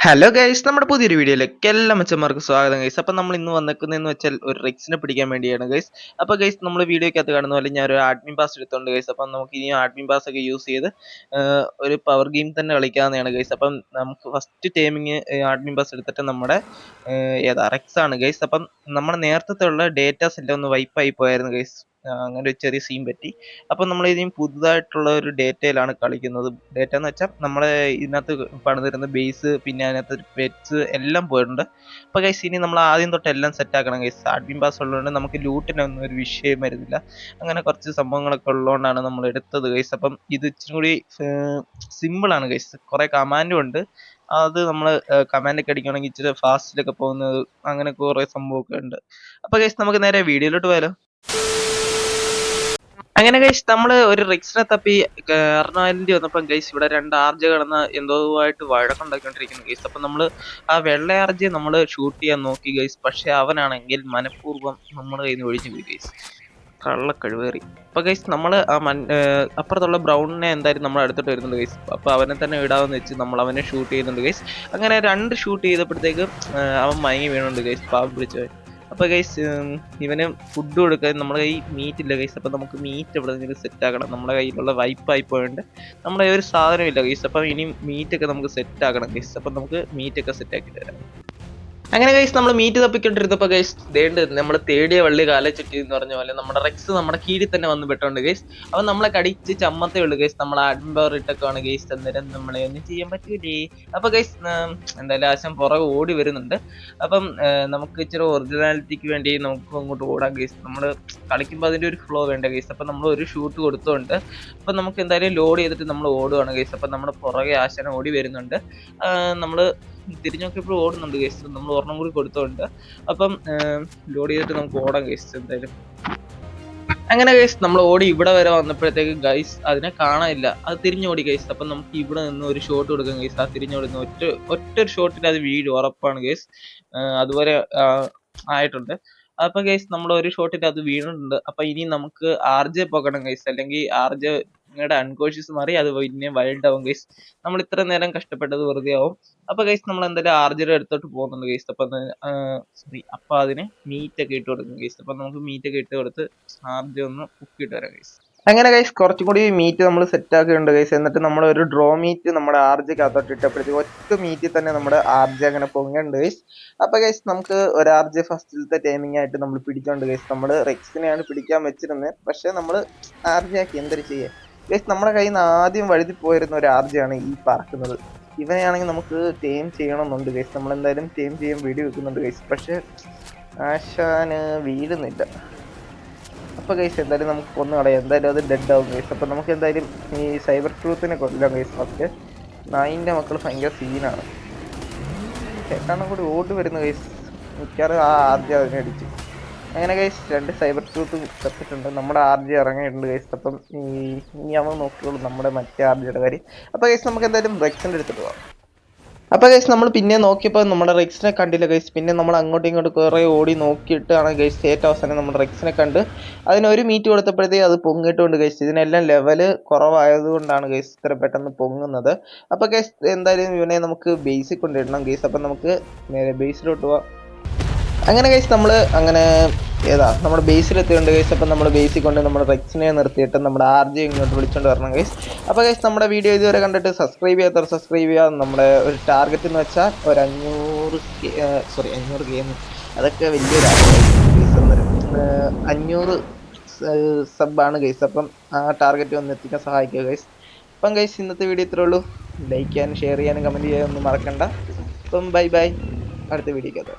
Hello guys നമ്മുടെ പുതിയൊരു വീഡിയോയിലേക്ക് എല്ലാ മച്ചന്മാർക്കും സ്വാഗതം ഗൈസ് അപ്പം നമ്മൾ ഇന്ന് വന്നേക്കുന്നതെന്ന് വെച്ചാൽ ഒരു റിക്സിനെ പിടിക്കാൻ വേണ്ടിയാണ് ഗൈസ് അപ്പോൾ ഗൈസ് നമ്മൾ വീഡിയോക്കകത്ത് കാണുന്ന പോലെ ഞാൻ ഒരു ആഡ്മിൻ പാസ് എടുത്തോണ്ട് ഗൈസ് അപ്പം നമുക്ക് ഇനി ആഡ്മിൻ പാസ് ഒക്കെ യൂസ് ചെയ്ത് ഒരു പവർ ഗെയിം തന്നെ കളിക്കാവുന്നതാണ് ഗൈസ് അപ്പം നമുക്ക് ഫസ്റ്റ് ടൈമിങ് ആഡ്മിൻ പാസ് എടുത്തിട്ട് നമ്മുടെ ഏതാ റെക്സ് ആണ് ഗൈസ് അപ്പം നമ്മുടെ നേരത്തെ ഉള്ള ഡേറ്റാസ് എല്ലാം ഒന്ന് വൈപ്പായി പോയായിരുന്നു ഗൈസ് അങ്ങനെ ഒരു ചെറിയ സീൻ പറ്റി. അപ്പം നമ്മൾ ഇതിന് പുതുതായിട്ടുള്ള ഒരു ഡേറ്റയിലാണ് കളിക്കുന്നത്. ഡേറ്റ എന്ന് വെച്ചാൽ നമ്മളെ ഇതിനകത്ത് പണിതിരുന്ന ബേസ് പിന്നെ അതിനകത്ത് പെറ്റ്സ് എല്ലാം പോയിട്ടുണ്ട്. അപ്പോൾ ഗൈസ് ഇനി നമ്മൾ ആദ്യം തൊട്ട് എല്ലാം സെറ്റ് ആക്കണം ഗൈസ് അഡ്മിൻ പാസ് ഉള്ളതുകൊണ്ട് നമുക്ക് ലൂട്ടിനൊന്നും ഒരു വിഷയം വരുന്നില്ല. അങ്ങനെ കുറച്ച് സംഭവങ്ങളൊക്കെ ഉള്ളതുകൊണ്ടാണ് നമ്മൾ എടുത്തത് ഗൈസ് അപ്പം ഇത് ഇച്ചിരി കൂടി സിമ്പിൾ ആണ് ഗൈസ് കുറേ കമാൻഡും ഉണ്ട്. അത് നമ്മൾ കമാൻഡൊക്കെ അടിക്കുകയാണെങ്കിൽ ഇച്ചിരി ഫാസ്റ്റിലൊക്കെ പോകുന്നത് അങ്ങനെ കുറേ സംഭവമൊക്കെ ഉണ്ട്. അപ്പോൾ ഗൈസ് നമുക്ക് നേരെ വീഡിയോയിലോട്ട് പോയാലോ. അങ്ങനെ ഗൈസ് നമ്മൾ ഒരു റിക്സിനെ തപ്പി എറണാകുളത്തിൽ വന്നപ്പം ഗൈസ് ഇവിടെ രണ്ട് ആർജ കിടന്ന് എന്തോ ആയിട്ട് വഴക്കുണ്ടാക്കിക്കൊണ്ടിരിക്കുന്നു ഗൈസ് അപ്പം നമ്മൾ ആ വെള്ള ആർജയെ നമ്മൾ ഷൂട്ട് ചെയ്യാൻ നോക്കി ഗൈസ് പക്ഷെ അവനാണെങ്കിൽ മനഃപൂർവം നമ്മുടെ കയ്യിൽ നിന്ന് ഒഴിഞ്ഞു പോയി ഗൈസ് കള്ളക്കഴിവേറി അപ്പൊ ഗൈസ് നമ്മൾ ആ മൻ അപ്പുറത്തുള്ള ബ്രൗണിനെ എന്തായാലും നമ്മൾ അടുത്തോട്ട് വരുന്നുണ്ട് ഗൈസ് അപ്പൊ അവനെ തന്നെ ഇടാമെന്ന് വെച്ച് നമ്മൾ അവനെ ഷൂട്ട് ചെയ്യുന്നുണ്ട് ഗൈസ് അങ്ങനെ രണ്ട് ഷൂട്ട് ചെയ്തപ്പോഴത്തേക്ക് അവൻ മയങ്ങി വീണുണ്ട് ഗൈസ് പാവം പിടിച്ചവൻ. അപ്പൊ ഗൈസ് ഇവന് ഫുഡ് കൊടുക്കാൻ നമ്മുടെ കൈ മീറ്റ് ഇല്ല ഗൈസ് അപ്പൊ നമുക്ക് മീറ്റ് എവിടെ സെറ്റ് ആക്കണം. നമ്മുടെ കയ്യിലുള്ള വൈപ്പായി പോയോണ്ട് നമ്മുടെ ഒരു സാധനം ഇല്ല ഗൈസ് അപ്പം ഇനി മീറ്റ് ഒക്കെ നമുക്ക് സെറ്റ് ആക്കണം ഗൈസ് അപ്പം നമുക്ക് മീറ്റ് ഒക്കെ സെറ്റ് ആക്കി തരാം. അങ്ങനെ ഗൈസ് നമ്മൾ മീറ്റ് തപ്പിക്കൊണ്ടിരുന്നപ്പോൾ ഗൈസ് ദേണ്ട് നമ്മൾ തേടിയ വള്ളി കാലച്ചുറ്റി എന്ന് പറഞ്ഞ പോലെ നമ്മുടെ റെക്സ് നമ്മുടെ കീഴിൽ തന്നെ വന്ന് പെട്ടോണ്ട് ഗൈസ് അപ്പം നമ്മളെ കടിച്ച് ചമ്മത്തേ ഉള്ളൂ ഗൈസ് നമ്മൾ അഡ്ബർ ഇട്ടൊക്കെയാണ് ഗൈസ് അന്നേരം നമ്മളെ ഒന്നും ചെയ്യാൻ പറ്റൂലേ. അപ്പോൾ ഗൈസ് എന്തായാലും ആശം പുറകെ ഓടി വരുന്നുണ്ട്. അപ്പം നമുക്ക് ഇച്ചിരി ഒറിജിനാലിറ്റിക്ക് വേണ്ടി നമുക്ക് അങ്ങോട്ട് ഓടാം ഗൈസ് നമ്മൾ കളിക്കുമ്പോൾ അതിന്റെ ഒരു ഫ്ലോ വേണ്ട ഗൈസ് അപ്പം നമ്മൾ ഒരു ഷൂട്ട് കൊടുത്തോണ്ട് അപ്പം നമുക്ക് എന്തായാലും ലോഡ് ചെയ്തിട്ട് നമ്മൾ ഓടുകയാണ് ഗൈസ് അപ്പം നമ്മുടെ പുറകെ ആശാന ഓടി വരുന്നുണ്ട്. നമ്മൾ തിരിഞ്ഞു നോക്കിയപ്പോൾ ഓടുന്നുണ്ട് ഗൈസ് നമ്മൾ ഒരെണ്ണം കൂടി കൊടുത്തോണ്ട്. അപ്പം ലോഡ് ചെയ്തിട്ട് നമുക്ക് ഓടാം ഗൈസ് എന്തായാലും. അങ്ങനെ ഗൈസ് നമ്മൾ ഓടി ഇവിടെ വരെ വന്നപ്പോഴത്തേക്ക് ഗൈസ് അതിനെ കാണാനില്ല. അത് തിരിഞ്ഞോടി ഗൈസ് അപ്പം നമുക്ക് ഇവിടെ നിന്ന് ഒരു ഷോട്ട് കൊടുക്കാം ഗൈസ് ആ തിരിഞ്ഞോടുന്ന ഒറ്റ ഒറ്റ ഒരു ഷോട്ടിൽ അത് വീഴും ഉറപ്പാണ് ഗൈസ് അതുപോലെ ആയിട്ടുണ്ട്. അപ്പൊ ഗൈസ് നമ്മൾ ഒരു ഷോട്ടിൽ അത് വീണിട്ടുണ്ട് അപ്പൊ ഇനി നമുക്ക് ആർ ജെ പോകണം ഗൈസ് അല്ലെങ്കിൽ ആർ ജെ നിങ്ങളുടെ അൺകോഷ്യസ് മാറി അത് പിന്നെ വൈൽഡ് ആവും ഗൈസ് നമ്മൾ ഇത്ര നേരം കഷ്ടപ്പെട്ടത് വെറുതെ ആവും. അപ്പൊ ഗൈസ് നമ്മൾ എന്തായാലും ആർജർ എടുത്തോട്ട് പോകുന്നുണ്ട് ഗൈസ് അപ്പൊ സോറി അതിന് മീറ്റ് ഒക്കെ ഇട്ട് കൊടുക്കും ഗൈസ് അപ്പൊ നമുക്ക് മീറ്റ് ഒക്കെ ഇട്ട് കൊടുത്ത് ആർജർ ഒന്ന് കുക്കിട്ട് വരാം ഗൈസ് അങ്ങനെ ഗൈസ് കുറച്ചും കൂടി മീറ്റ് നമ്മൾ സെറ്റ് ആക്കിയിട്ടുണ്ട് ഗൈസ് എന്നിട്ട് നമ്മൾ ഒരു ഡ്രോ മീറ്റ് നമ്മുടെ ആർജയ്ക്ക് അകത്തോട്ട് ഇട്ടപ്പോഴത്തേക്ക് ഒറ്റ മീറ്റിൽ തന്നെ നമ്മുടെ ആർജെ അങ്ങനെ പൊങ്ങുന്നുണ്ട് ഗൈസ് അപ്പൊ ഗൈസ് നമുക്ക് ഒരു ആർജെ ഫസ്റ്റിലത്തെ ടൈമിംഗ് ആയിട്ട് നമ്മൾ പിടിച്ചോണ്ട് ഗൈസ് നമ്മൾ റെക്സിനെയാണ് പിടിക്കാൻ വെച്ചിരുന്നത്. പക്ഷെ നമ്മൾ ആർജെ ആക്കി എന്തൊരു ചെയ്യാ? ഗൈസ് നമ്മുടെ കയ്യിൽ നിന്ന് ആദ്യം വഴുതി പോയിരുന്ന ഒരു ആർജയാണ് ഈ പറക്കുന്നത്. ഇവനെയാണെങ്കിൽ നമുക്ക് ടേം ചെയ്യണമെന്നുണ്ട് ഗൈസ് നമ്മൾ എന്തായാലും ടേം ചെയ്യാൻ വീഡിയോ വെക്കുന്നുണ്ട് ഗൈസ് പക്ഷെ ആശാന് വീഴുന്നില്ല അപ്പൊ ഗൈസ് എന്തായാലും നമുക്ക് കൊന്നു കളയാം. എന്തായാലും അത് ഡെഡ് ആവും ഗൈസ് അപ്പൊ നമുക്ക് എന്തായാലും ഈ സൈബർ ട്രൂത്തിനെ കൊല്ലാം ഗൈസ് ഫസ്റ്റ് നായിന്റെ മക്കൾ ഭയങ്കര സീനാണ് ചേട്ടാണ് കൂടി ഓടി വരുന്ന ഗൈസ് മിക്കവാറും ആ ആദ്യം അതിനെ അടിച്ചു. അങ്ങനെ ഗൈസ് രണ്ട് സൈബർ ട്രൂത്ത് തപ്പിട്ടുണ്ട് നമ്മുടെ ആർ ജി ഇറങ്ങിയിട്ടുണ്ട് ഗൈസ് അപ്പം ഈ ഇനി അവൾ നോക്കിയോളൂ നമ്മുടെ മറ്റേ ആർ ജിയുടെ കാര്യം. അപ്പോൾ ഗൈസ് നമുക്ക് എന്തായാലും റെക്സിന്റെ എടുത്തിട്ട് പോകാം അപ്പോൾ ഗൈസ് നമ്മൾ പിന്നെ നോക്കിയപ്പോൾ നമ്മുടെ റെക്സിനെ കണ്ടില്ല ഗൈസ് പിന്നെ നമ്മൾ അങ്ങോട്ടും ഇങ്ങോട്ട് കുറേ ഓടി നോക്കിയിട്ടാണ് ഗൈസ് ഏറ്റവും അവസാനം നമ്മുടെ റെക്സിനെ കണ്ട് അതിനൊരു മീറ്റ് കൊടുത്തപ്പോഴത്തേക്ക് അത് പൊങ്ങിയിട്ടുണ്ട് ഗൈസ് ഇതിനെല്ലാം ലെവൽ കുറവായതുകൊണ്ടാണ് ഗൈസ് ഇത്ര പെട്ടെന്ന് പൊങ്ങുന്നത്. അപ്പോൾ ഗൈസ് എന്തായാലും ഇവനെ നമുക്ക് ബേസിൽ കൊണ്ടിടണം ഗൈസ് അപ്പം നമുക്ക് നേരെ ബേസിലോട്ട് പോവാം. അങ്ങനെ കഴിച്ച് നമ്മൾ അങ്ങനെ ഏതാ നമ്മുടെ ബേസിൽ എത്തിയുണ്ട് ഗൈസ് അപ്പം നമ്മൾ ബേസിൽ കൊണ്ട് നമ്മുടെ റെക്സിനെ നിർത്തിയിട്ട് നമ്മുടെ ആർ ജെ ഇങ്ങോട്ട് വിളിച്ചുകൊണ്ട് വരണം ഗൈസ് അപ്പോൾ ഗൈസ് നമ്മുടെ വീഡിയോ ഇതുവരെ കണ്ടിട്ട് സബ്സ്ക്രൈബ് ചെയ്യാത്തവർ സബ്സ്ക്രൈബ് ചെയ്യുക. നമ്മുടെ ഒരു ടാർഗറ്റ് എന്ന് വെച്ചാൽ ഒരു അഞ്ഞൂറ് സോറി അഞ്ഞൂറ് ഗെയിം അതൊക്കെ വലിയൊരു അഞ്ഞൂറ് സബ്ബാണ് ഗൈസ് അപ്പം ആ ടാർഗറ്റ് ഒന്ന് എത്തിക്കാൻ സഹായിക്കുക ഗൈസ് അപ്പം ഗൈസ് ഇന്നത്തെ വീഡിയോ ഇത്രേ ഉള്ളൂ. ലൈക്ക് ചെയ്യാനും ഷെയർ ചെയ്യാനും കമന്റ് ചെയ്യാനും ഒന്നും മറക്കണ്ട. അപ്പം ബൈ ബൈ അടുത്ത വീഡിയോക്കകത്ത്